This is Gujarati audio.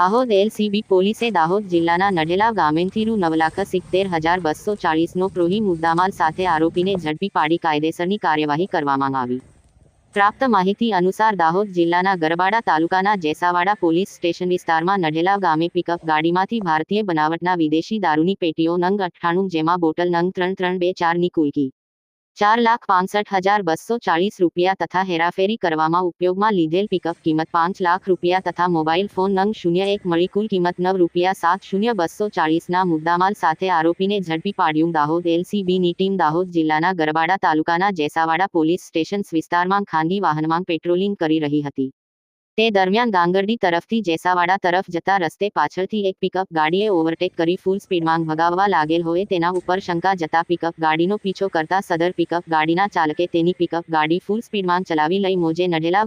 દાહોદ એલસીબી પોલીસે દાહોદ જિલ્લાના નઢેલા ગામેથી નવ લાખ સિત્તેર હજાર બસો ચાળીસનો પ્રોહી મુદ્દામાલ સાથે આરોપીને ઝડપી પાડી કાયદેસરની કાર્યવાહી કરવામાં આવી. પ્રાપ્ત માહિતી અનુસાર દાહોદ જિલ્લાના ગરબાડા તાલુકાના જેસાવાડા પોલીસ સ્ટેશન વિસ્તારમાં નઢેલા ગામે પિકઅપ ગાડીમાંથી ભારતીય બનાવટના વિદેશી દારૂની પેટીઓ નંગ અઠ્ઠાણું જેમાં બોટલ નંગ ત્રણ ત્રણ બે ચારની કુલકી. ચાર લાખ પાંસઠ હજાર બસો ચાળીસ રૂપિયા તથા હેરાફેરી કરવામાં ઉપયોગમાં લીધેલ પિકઅપ કિંમત પાંચ લાખ રૂપિયા તથા મોબાઈલ ફોન નંગ શૂન્ય એક મળી કુલ કિંમત નવ રૂપિયા સાત શૂન્ય બસો ચાળીસના મુદ્દામાલ સાથે આરોપીને ઝડપી પાડ્યું દાહોદ એલસીબીની ટીમ દાહોદ જિલ્લાના ગરબાડા તાલુકાના જેસાવાડા પોલીસ સ્ટેશન વિસ્તારમાં ખાનગી વાહનમાં પેટ્રોલિંગ કરી રહી હતી. તે દરમિયાન ગાંગરડી તરફથી જેસાવાડા તરફ જતા રસ્તે પાછળથી એક પિકઅપ ગાડીએ ઓવરટેક કરી ફૂલ સ્પીડમાં ભગાવવા લાગેલ હોય તેના ઉપર શંકા જતા પિકઅપ ગાડીનો પીછો કરતા સદર પિકઅપ ગાડીના ચાલકે તેની પિકઅપ ગાડી ફૂલ સ્પીડમાં ચલાવી લઈ મોજે નઢેલા